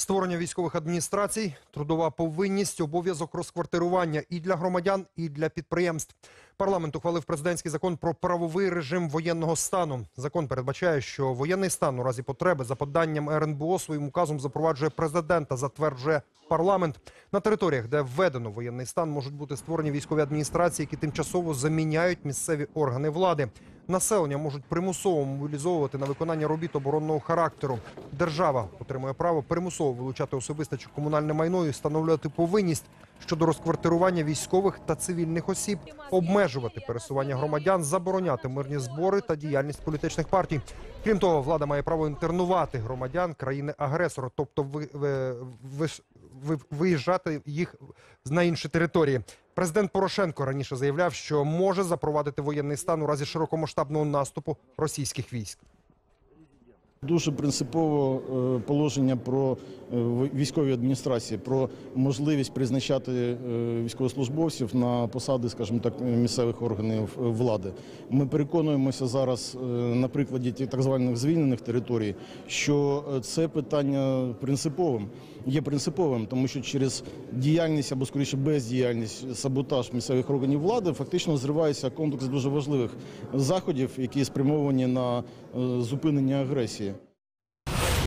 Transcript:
Створення військових адміністрацій, трудова повинність, обов'язок розквартирування і для громадян, і для підприємств. Парламент ухвалив президентський закон про правовий режим воєнного стану. Закон передбачає, що воєнний стан у разі потреби за поданням РНБО своїм указом запроваджує президент та затверджує парламент. На територіях, де введено воєнний стан, можуть бути створені військові адміністрації, які тимчасово заміняють місцеві органи влади. Населення можуть примусово мобілізовувати на виконання робіт оборонного характеру. Держава отримує право примусово вилучати особисте чи комунальне майно і встановлювати повинність щодо розквартирування військових та цивільних осіб, обмежувати пересування громадян, забороняти мирні збори та діяльність політичних партій. Крім того, влада має право інтернувати громадян країни-агресора, тобто ви, ви, ви, ви, виїжджати їх на інші території. Президент Порошенко раніше заявляв, що може запровадити воєнний стан у разі широкомасштабного наступу російських військ. Дуже принципово е, положення про е, військові адміністрації, про можливість призначати е, військовослужбовців на посади, скажімо так, місцевих органів влади. Ми переконуємося зараз на прикладі так званих звільнених територій, що це питання принциповим. Є принциповим, тому що через діяльність або скоріше бездіяльність, саботаж місцевих органів влади фактично зривається комплекс дуже важливих заходів, які спрямовані на зупинення агресії.